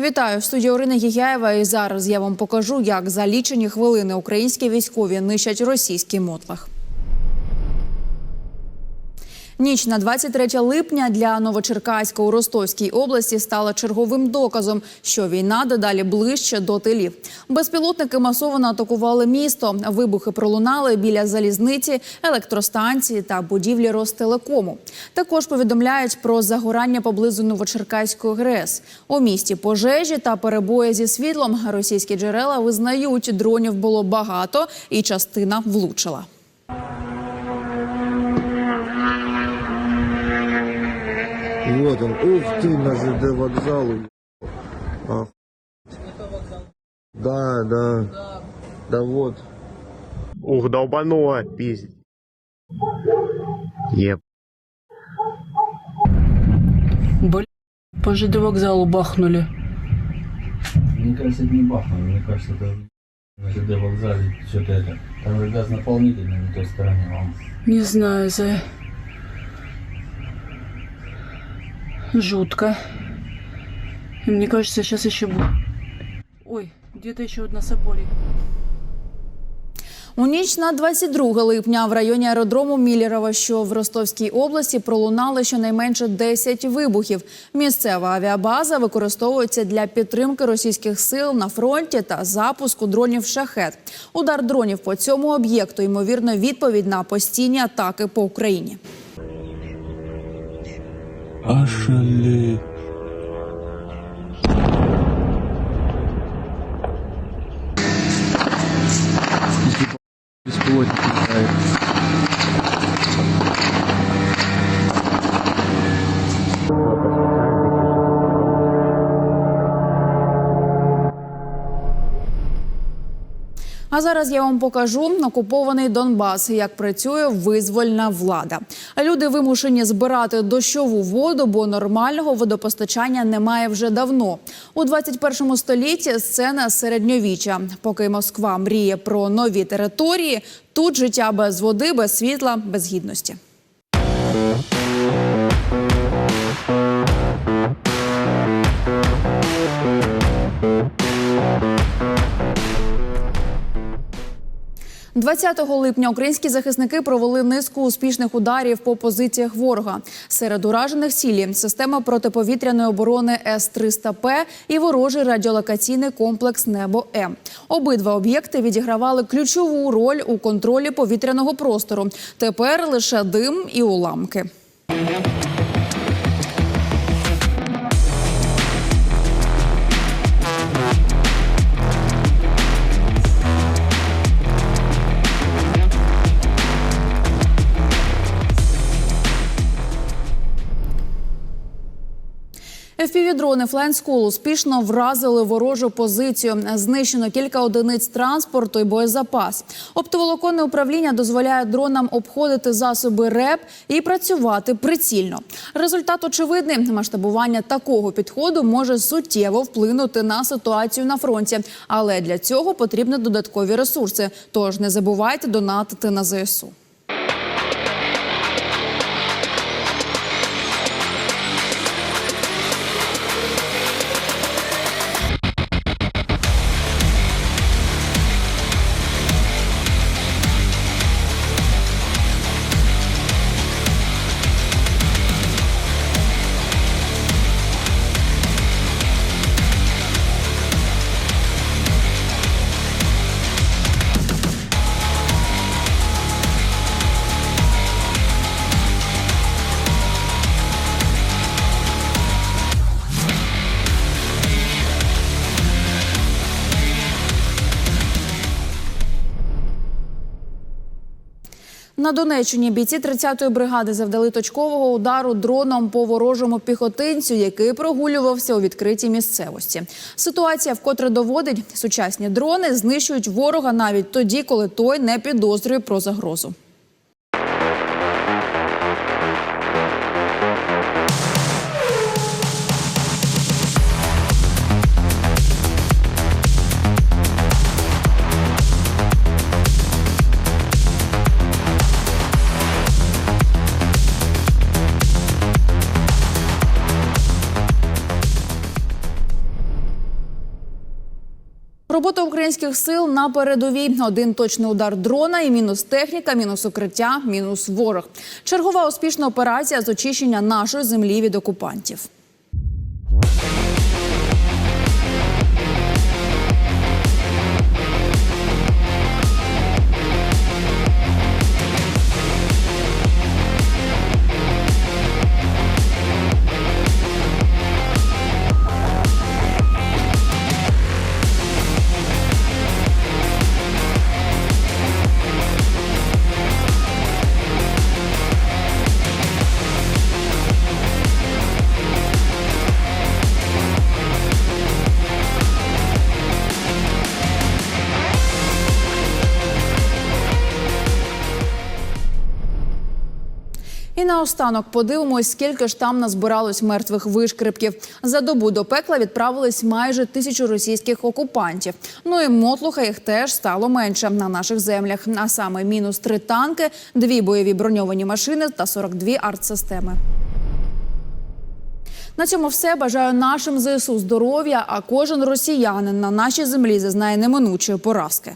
Вітаю в студії Орина Гігяєва. І зараз я вам покажу, як за лічені хвилини українські військові нищать російський мотлах. Ніч на 23 липня для Новочеркаська у Ростовській області стала черговим доказом, що війна дедалі ближче до тилів. Безпілотники масово атакували місто. Вибухи пролунали біля залізниці, електростанції та будівлі Ростелекому. Також повідомляють про загорання поблизу Новочеркаської ГРЕС. У місті пожежі та перебої зі світлом. Російські джерела визнають, дронів було багато і частина влучила. Вот он. Ух ты, на ЖД вокзалу. Ах. Да, да. Да вот. Ух, долбануло, пиздец. Еп. Блин, по ЖД вокзалу бахнули. Мне кажется, это не бахнуло, мне кажется, это на ЖД вокзале что-то это. Там же газ наполнительный на той стороне вам. Не знаю, за... Жутко. И мне кажется, сейчас еще будет. Ой, где-то еще одна соболей. У ніч на 22 липня в районі аеродрому Міллєрова, що в Ростовській області, пролунали щонайменше 10 вибухів. Місцева авіабаза використовується для підтримки російських сил на фронті та запуску дронів шахет. Удар дронів по цьому об'єкту ймовірно відповідь на постійні атаки по Україні. Ошалеть. Беспилотник. А зараз я вам покажу окупований Донбас, як працює визвольна влада. Люди вимушені збирати дощову воду, бо нормального водопостачання немає вже давно. У 21 столітті сцена середньовіччя. Поки Москва мріє про нові території, тут життя без води, без світла, без гідності. – 20 липня українські захисники провели низку успішних ударів по позиціях ворога. Серед уражених цілі система протиповітряної оборони С-300П і ворожий радіолокаційний комплекс Небо М. Обидва об'єкти відігравали ключову роль у контролі повітряного простору. Тепер лише дим і уламки. Flying School успішно вразили ворожу позицію. Знищено кілька одиниць транспорту і боєзапас. Оптоволоконне управління дозволяє дронам обходити засоби РЕП і працювати прицільно. Результат очевидний. Масштабування такого підходу може суттєво вплинути на ситуацію на фронті, але для цього потрібні додаткові ресурси. Тож не забувайте донатити на ЗСУ. На Донеччині бійці 30-ї бригади завдали точкового удару дроном по ворожому піхотинцю, який прогулювався у відкритій місцевості. Ситуація вкотре доводить, сучасні дрони знищують ворога навіть тоді, коли той не підозрює про загрозу. Робота українських сил на передовій. Один точний удар дрона і мінус техніка, мінус укриття, мінус ворог. Чергова успішна операція з очищення нашої землі від окупантів. І наостанок подивимось, скільки ж там назбиралось мертвих вишкрипків. За добу до пекла відправились майже тисячу російських окупантів. Ну і мотлуха їх теж стало менше на наших землях. А саме мінус три танки, дві бойові броньовані машини та 42 артсистеми. На цьому все бажаю нашим ЗСУ здоров'я. А кожен росіянин на нашій землі зазнає неминучої поразки.